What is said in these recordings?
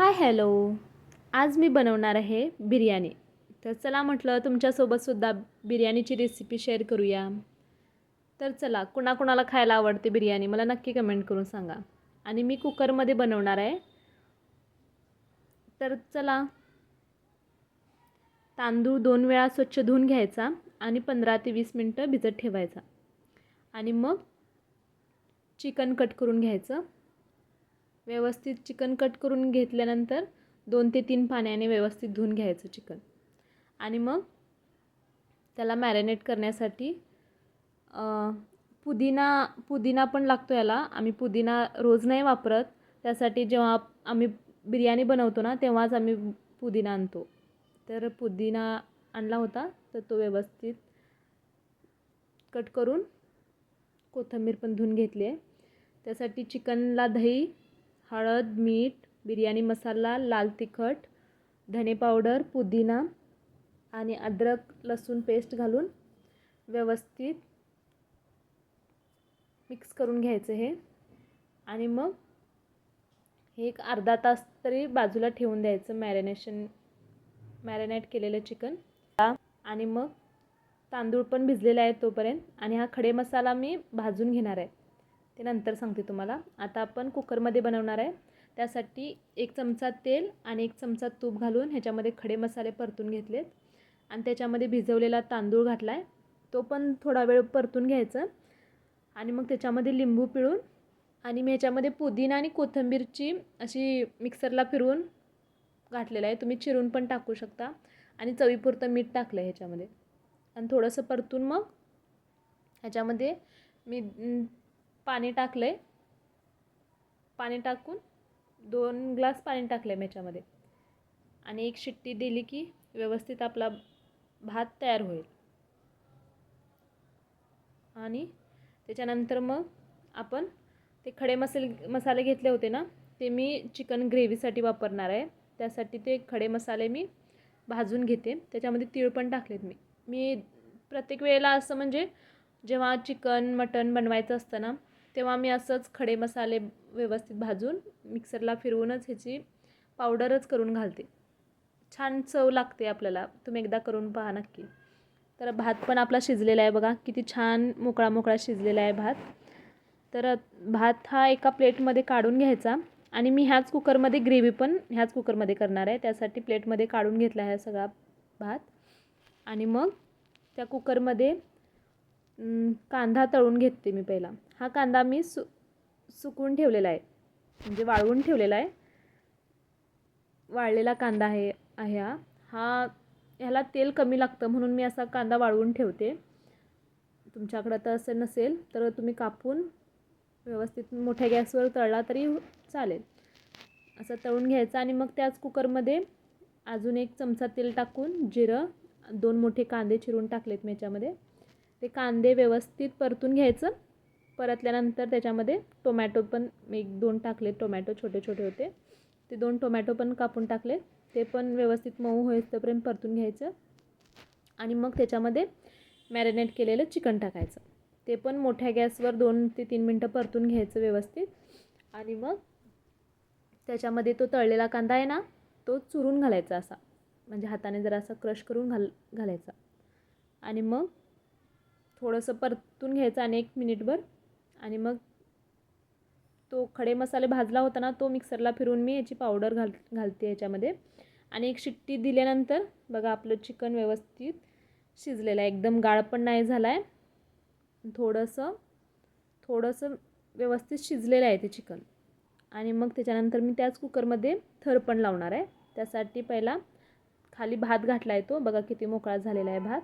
Hi hello. आज मी बनवणार आहे बिर्याणी. तर चला म्हटलं तुमच्यासोबतसुद्धा बिर्याणीची रेसिपी शेअर करूया. तर चला कुणाकुणाला खायला आवडते बिर्याणी मला नक्की कमेंट करून सांगा. आणि मी कुकरमध्ये बनवणार आहे. तर चला. तांदूळ दोन वेळा स्वच्छ धुवून घ्यायचा आणि पंधरा ते वीस मिनटं भिजत ठेवायचा. आणि मग चिकन कट करून घ्यायचं. व्यवस्थित चिकन कट करून घेतल्यानंतर दोन ते तीन पाण्याने व्यवस्थित धुवून घ्यायचं चिकन. आणि मग त्याला मॅरिनेट करण्यासाठी पुदिना पुदिना पण लागतो याला. आम्ही पुदिना रोज नाही वापरत. त्यासाठी जेव्हा आम्ही बिर्याणी बनवतो ना तेव्हाच आम्ही पुदिना आणतो. तर पुदिना आणला होता तर तो व्यवस्थित कट करून कोथिंबीर पण धुवून घेतली आहे. त्यासाठी चिकनला दही हळद मीठ बिर्याणी मसाला लाल तिखट धने पावडर पुदिना आणि अद्रक लसूण पेस्ट घालून व्यवस्थित मिक्स करून घ्यायचं हे. आणि मग हे एक अर्धा तास तरी बाजूला ठेवून द्यायचं मॅरिनेशन मॅरिनेट केलेलं चिकन आणि मग तांदूळ पण भिजलेला आहे तोपर्यंत. आणि हा खडे मसाला मी भाजून घेणार आहे. ते नंतर सांगते तुम्हाला. आता आपण कुकरमध्ये बनवणार आहे. त्यासाठी एक चमचा तेल आणि एक चमचा तूप घालून ह्याच्यामध्ये खडे मसाले परतून घेतलेत. आणि त्याच्यामध्ये भिजवलेला तांदूळ घातला आहे तो पण थोडा वेळ परतून घ्यायचा. आणि मग त्याच्यामध्ये लिंबू पिळून आणि मी ह्याच्यामध्ये पुदिना आणि कोथिंबीरची अशी मिक्सरला फिरवून घातलेलं आहे. तुम्ही चिरून पण टाकू शकता. आणि चवीपुरतं मीठ टाकलं आहे ह्याच्यामध्ये. आणि थोडंसं परतून मग ह्याच्यामध्ये मी पाणी टाकलं आहे पाणी टाकून दोन ग्लास पाणी टाकलं आहे याच्यामध्ये आणि एक शिट्टी दिली की व्यवस्थित आपला भात तयार होईल. आणि त्याच्यानंतर मग आपण ते खडे मसाले मसाले घेतले होते ना ते मी चिकन ग्रेव्हीसाठी वापरणार आहे. त्यासाठी ते खडे मसाले मी भाजून घेते. त्याच्यामध्ये तीळ पण टाकलेत मी. मी प्रत्येक वेळेला असं म्हणजे जेव्हा चिकन मटण बनवायचं असतं ना तेव्हा मी असंच खडे मसाले व्यवस्थित भाजून मिक्सरला फिरवूनच ह्याची पावडरच करून घालते. छान चव लागते आपल्याला. तुम्ही एकदा करून पहा नक्की. तर भात पण आपला शिजलेला आहे बघा. किती छान मोकळा मोकळा शिजलेला आहे भात. तर भात हा एका प्लेटमध्ये काढून घ्यायचा. आणि मी ह्याच कुकरमध्ये ग्रेव्ही पण ह्याच कुकरमध्ये करणार आहे. त्यासाठी प्लेटमध्ये काढून घेतला आहे सगळा भात. आणि मग त्या कुकरमध्ये कांदा तळून घेते मी पहिला. हा कांदा मी सु सुकून ठेवलेला आहे. म्हणजे वाळवून ठेवलेला आहे. वाळलेला कांदा आहे आहे हा. हा ह्याला तेल कमी लागतं म्हणून मी असा कांदा वाळवून ठेवते. तुमच्याकडं तर असं नसेल तर तुम्ही कापून व्यवस्थित मोठ्या गॅसवर तळला तरी चालेल. असं तळून घ्यायचं आणि मग त्याच कुकरमध्ये अजून एक चमचा तेल टाकून जिरं दोन मोठे कांदे चिरून टाकलेत मी याच्यामध्ये. ते कांदे व्यवस्थित परतून घ्यायचं. परतल्यानंतर त्याच्यामध्ये टोमॅटो पण एक दोन टाकले टोमॅटो छोटे छोटे होते. ते दोन टोमॅटो पण कापून टाकले ते पण व्यवस्थित मऊ होईस्तोपर्यंत परतून घ्यायचं. आणि मग त्याच्यामध्ये मॅरिनेट केलेलं चिकन टाकायचं. ते पण मोठ्या गॅसवर दोन ते तीन मिनटं परतून घ्यायचं व्यवस्थित. आणि मग त्याच्यामध्ये तो तळलेला कांदा आहे ना तो चुरून घालायचा असा. म्हणजे हाताने जरा असा क्रश करून घाल घालायचा. आणि मग थोडंसं परतून घ्यायचं आणि एक मिनिटभर आणि मग तो खडे मसाले भाजला होता ना तो मिक्सरला फिरून मी याची पावडर घाल घालते याच्यामध्ये. आणि एक शिट्टी दिल्यानंतर बघा आपलं चिकन व्यवस्थित शिजलेलं आहे. एकदम गाळ पण नाही झाला आहे थोडंसं थोडंसं व्यवस्थित शिजलेलं आहे ते चिकन. आणि मग त्याच्यानंतर मी त्याच कुकरमध्ये थर पण लावणार आहे. त्यासाठी पहिला खाली भात घातला आहे तो. बघा किती मोकळा झालेला आहे भात.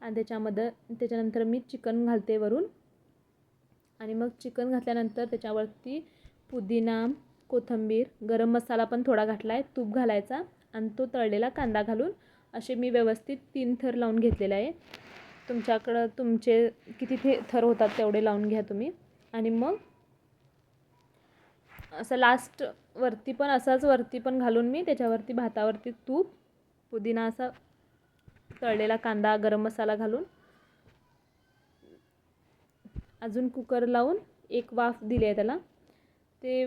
आणि त्याच्यामध्ये त्याच्यानंतर मी चिकन घालते वरून. आणि मग चिकन घातल्यानंतर त्याच्यावरती पुदिना कोथिंबीर गरम मसाला पण थोडा घातला आहे तूप घालायचा आणि तो तळलेला कांदा घालून असे मी व्यवस्थित तीन थर लावून घेतलेले आहे. तुमच्याकडं तुमचे किती थे थर होतात तेवढे लावून घ्या तुम्ही. आणि मग असं लास्ट वरती पण असाच वरती पण घालून मी त्याच्यावरती भातावरती तूप पुदिना असा तळलेला कांदा गरम मसाला घालून अजून कुकर लावून एक वाफ दिली आहे त्याला. ते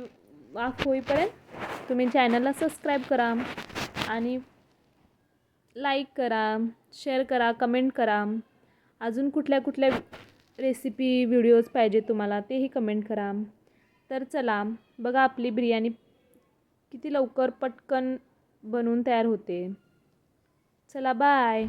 वाफ होईपर्यंत तुम्ही चॅनलला सबस्क्राईब करा आणि लाईक करा शेअर करा कमेंट करा. अजून कुठल्या कुठल्या रेसिपी व्हिडिओज पाहिजे तुम्हाला तेही कमेंट करा. तर चला बघा आपली बिर्याणी किती लवकर पटकन बनवून तयार होते. चला बाय